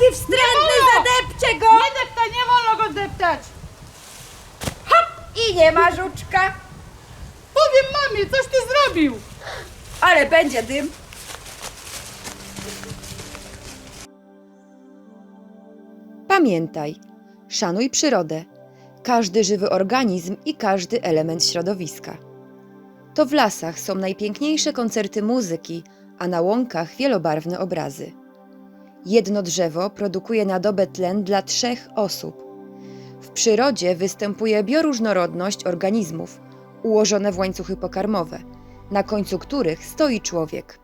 Jaki wstrętny, Nie zadepcie go! Nie depta, nie wolno go deptać. Hop! I nie ma żuczka. Powiem mamie, coś ty zrobił. Ale będzie dym. Pamiętaj, szanuj przyrodę, każdy żywy organizm i każdy element środowiska. To w lasach są najpiękniejsze koncerty muzyki, a na łąkach wielobarwne obrazy. Jedno drzewo produkuje na dobę tlen dla trzech osób. W przyrodzie występuje bioróżnorodność organizmów, ułożone w łańcuchy pokarmowe, na końcu których stoi człowiek.